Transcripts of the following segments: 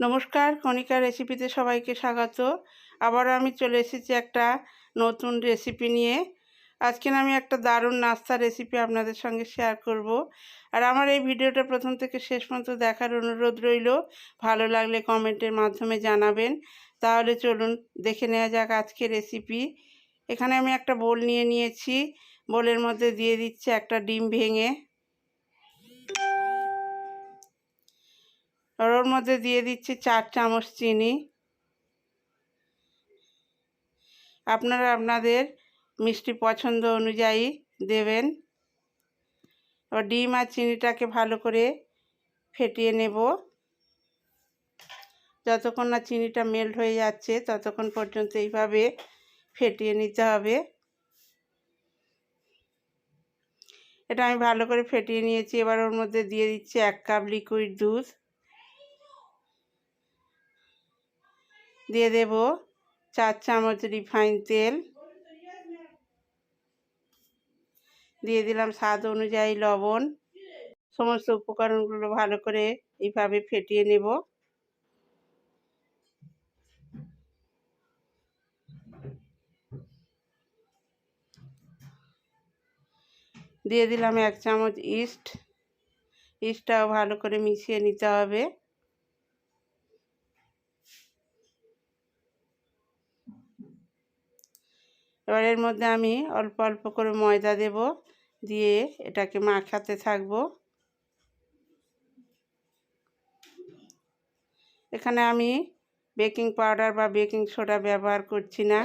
নমস্কার কণিকা রেসিপিতে সবাইকে স্বাগত। আবারও আমি চলে এসেছি একটা নতুন রেসিপি নিয়ে। আজকে আমি একটা দারুণ নাস্তা রেসিপি আপনাদের সঙ্গে শেয়ার করব। আর আমার এই ভিডিওটা প্রথম থেকে শেষ পর্যন্ত দেখার অনুরোধ রইল। ভালো লাগলে কমেন্টের মাধ্যমে জানাবেন। তাহলে চলুন দেখে নেওয়া যাক আজকে রেসিপি এখানে আমি একটা বোল নিয়ে নিয়েছি। বোলের মধ্যে দিয়ে দিচ্ছি একটা ডিম ভেঙে। মধ্যে দিয়ে দিচ্ছি চার চামচ চিনি। আপনারা আপনাদের মিষ্টি পছন্দ অনুযায়ী দেবেন। এবার ডিম আর চিনিটাকে ভালো করে ফেটিয়ে নেব। যতক্ষণ না চিনিটা মেল্ট হয়ে যাচ্ছে, ততক্ষণ পর্যন্ত এইভাবে ফেটিয়ে নিতে হবে। এটা আমি ভালো করে ফেটিয়ে নিয়েছি। এবার ওর মধ্যে দিয়ে দিচ্ছি এক কাপ লিকুইড দুধ। দিয়ে দেব চার চামচ রিফাইন তেল। দিয়ে দিলাম স্বাদ অনুযায়ী লবণ। সমস্ত উপকরণগুলো ভালো করে এইভাবে ফেটিয়ে নেব। দিয়ে দিলাম এক চামচ ইস্ট। ইস্টটাও ভালো করে মিশিয়ে নিতে হবে। এবার এর মধ্যে আমি অল্প অল্প করে ময়দা দেব, দিয়ে এটাকে মাখাতে থাকব। এখানে আমি বেকিং পাউডার বা বেকিং সোডা ব্যবহার করছি না।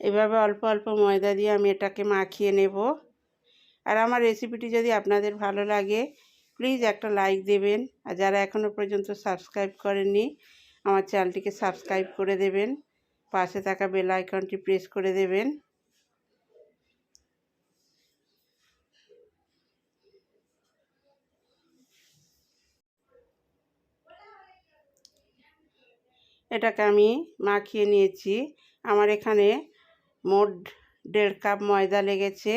এভাবে অল্প অল্প ময়দা দিয়ে আমি এটাকে মাখিয়ে নেব। আর আমার রেসিপিটি যদি আপনাদের ভালো লাগে, প্লিজ একটা লাইক দেবেন। আর যারা এখনও পর্যন্ত সাবস্ক্রাইব করেননি, আমার চ্যানেলটিকে সাবস্ক্রাইব করে দেবেন। পাশে থাকা বেল আইকনটি প্রেস করে দেবেন। এটাকে আমি মাখিয়ে নিয়েছি। আমার এখানে মোট দেড় কাপ ময়দা লেগেছে।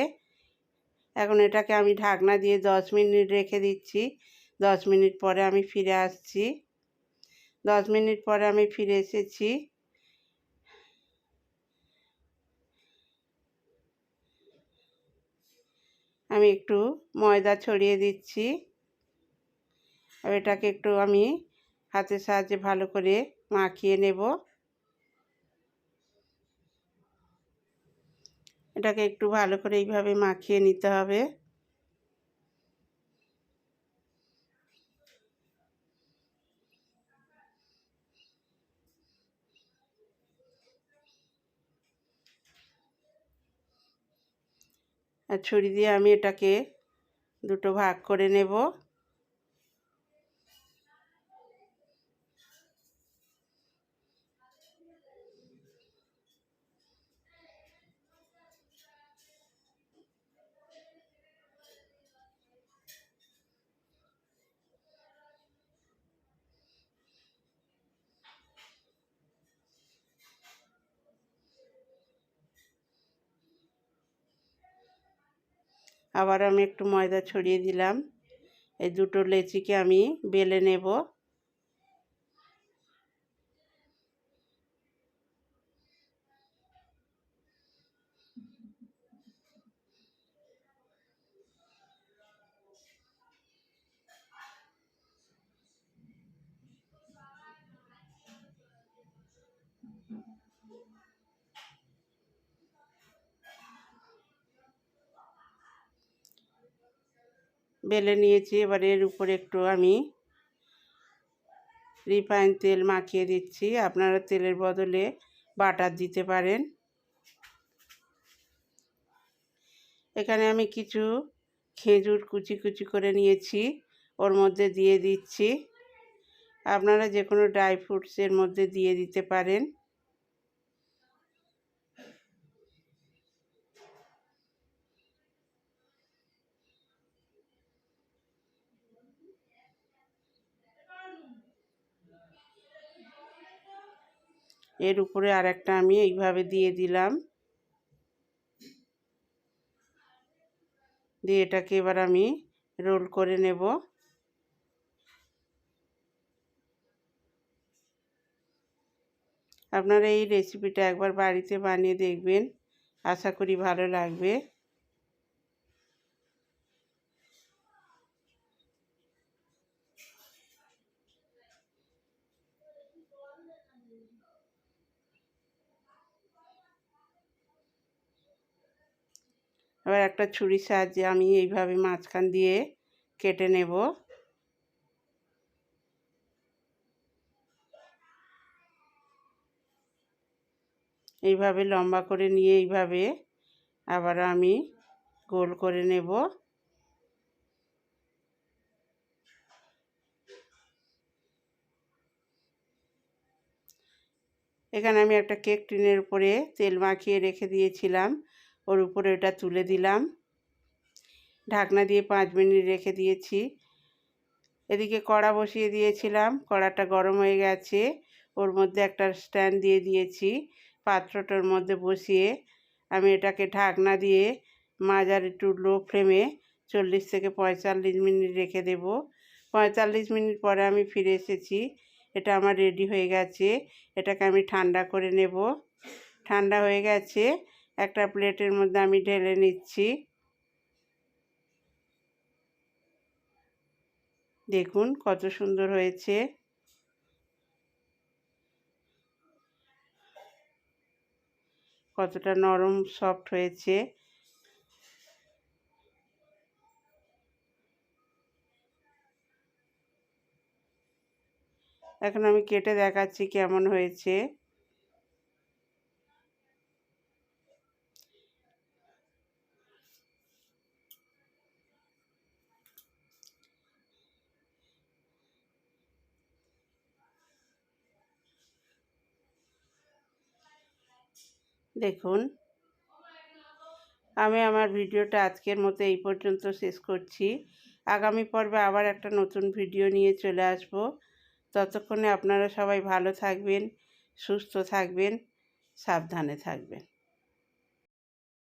এখন এটাকে আমি ঢাকনা দিয়ে দশ মিনিট রেখে দিচ্ছি। দশ মিনিট পরে আমি ফিরে আসছি। দশ মিনিট পরে আমি ফিরে এসেছি। আমি একটু ময়দা ছড়িয়ে দিচ্ছি। আর এটাকে একটু আমি হাতের সাহায্যে ভালো করে মাখিয়ে নেব। এটাকে একটু ভালো করে এইভাবে মাখিয়ে নিতে হবে। আর ছুরি দিয়ে আমি এটাকে দুটো ভাগ করে নেব। আবার আমি একটু ময়দা ছড়িয়ে দিলাম। এই দুটো লেচিকে আমি বেলে নেব। বেলে নিয়েছি, এবার এর উপরে একটু আমি রিফাইন তেল মাখিয়ে দিচ্ছি। আপনারা তেলের বদলে বাটার দিতে পারেন। এখানে আমি কিছু খেজুর কুচি কুচি করে নিয়েছি, ওর মধ্যে দিয়ে দিচ্ছি। আপনারা যে কোনো ড্রাই ফ্রুটসের মধ্যে দিয়ে দিতে পারেন। এর উপরে আর একটা আমি এইভাবে দিয়ে দিলাম। দিয়ে এটাকে এবার আমি রোল করে নেব। আপনারা এই রেসিপিটা একবার বাড়িতে বানিয়ে দেখবেন। আশা করি ভালো লাগবে। এবার একটা ছুরির সাহায্যে আমি এইভাবে মাঝখান দিয়ে কেটে নেব। এইভাবে লম্বা করে নিয়ে এইভাবে আবার আমি গোল করে নেব। এখানে আমি একটা কেক টিনের উপরে তেল মাখিয়ে রেখে দিয়েছিলাম। ওর উপরে ওটা তুলে দিলাম। ঢাকনা দিয়ে পাঁচ মিনিট রেখে দিয়েছি। এদিকে কড়া বসিয়ে দিয়েছিলাম। কড়াটা গরম হয়ে গেছে। ওর মধ্যে একটা স্ট্যান্ড দিয়ে দিয়েছি। পাত্রটার মধ্যে বসিয়ে আমি এটাকে ঢাকনা দিয়ে মাজার একটু লো ফ্লেমে চল্লিশ থেকে পঁয়তাল্লিশ মিনিট রেখে দেব। পঁয়তাল্লিশ মিনিট পরে আমি ফিরে এসেছি। এটা আমার রেডি হয়ে গেছে। এটাকে আমি ঠান্ডা করে নেব। ঠান্ডা হয়ে গেছে। একটা প্লেটের মধ্যে আমি ঢেলে নিচ্ছি। দেখুন কত সুন্দর হয়েছে। কতটা নরম, সফট হয়েছে। এখন আমি কেটে দেখাচ্ছি কেমন হয়েছে। দেখুন, আমি আমার ভিডিওটা আজকের মতো এই পর্যন্ত শেষ করছি। আগামী পর্বে আবার একটা নতুন ভিডিও নিয়ে চলে আসব। ততক্ষণে আপনারা সবাই ভালো থাকবেন, সুস্থ থাকবেন, সাবধানে থাকবেন।